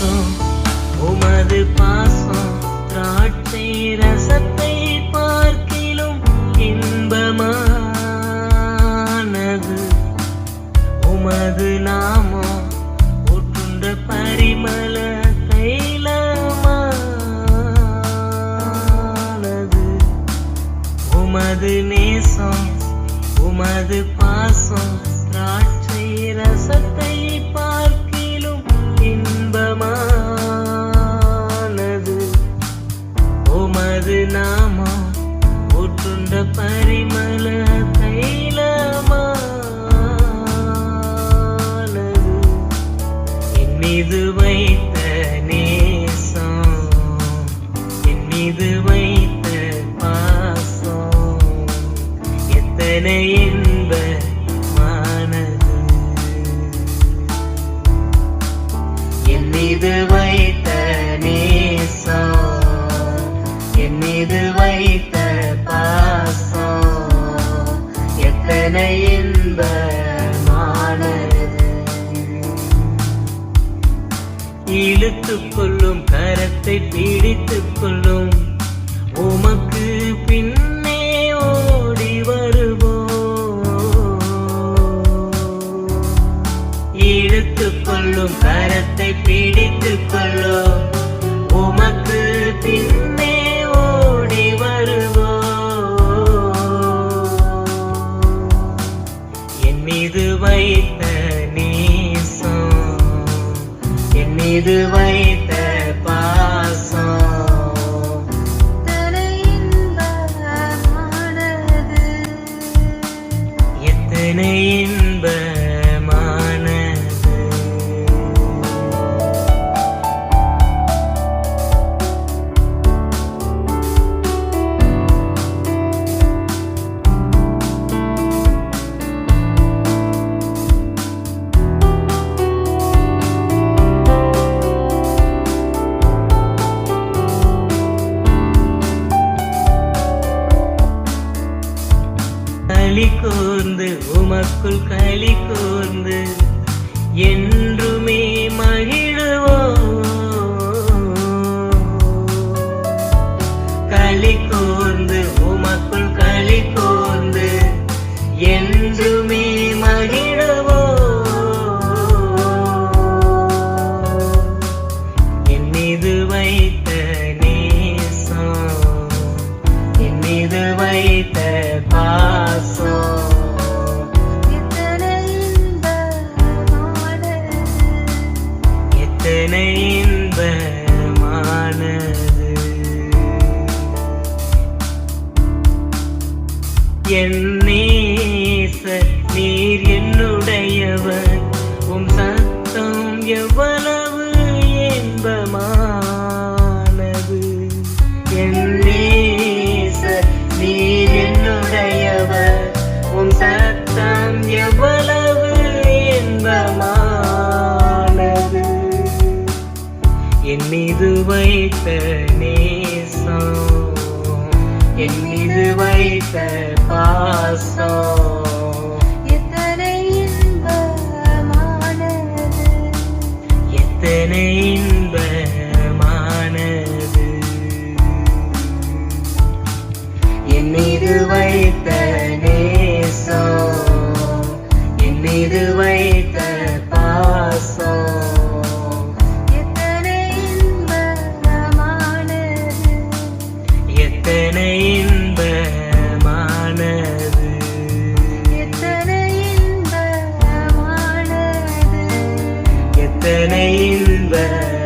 paso, o me de paso. உமது நாமம் பரிமள தைலமானது என் மீது வைத்த நேசம் என் மீது வைத்த பாசம் எத்தனை இன்பமானது என் மீது கரத்தை பீடித்துக் கொள்ளும். உமக்கு பின்னே ஓடி வருவோம். இழுத்துக் கொள்ளும் கரத்தை பீடித்துக் கொள்ளும். உமக்கு பின்னே ஓடி வருவோம். என் மீது வைத்த நீசம் என் மீது வைத்த எத்தனை உமக்குள் களி கூர்ந்து என் இன்பமானது. என் நேச நீர் என்னுடையவர். உம் சத்தம் எவ்வளவு என் மீது வைத்த நேசம். என் மீது வைத்த பாசம். எத்தனை இன்பமானது. எத்தனை இன்பமானது. என் மீது இன்பமானது எத்தனை இன்பமானது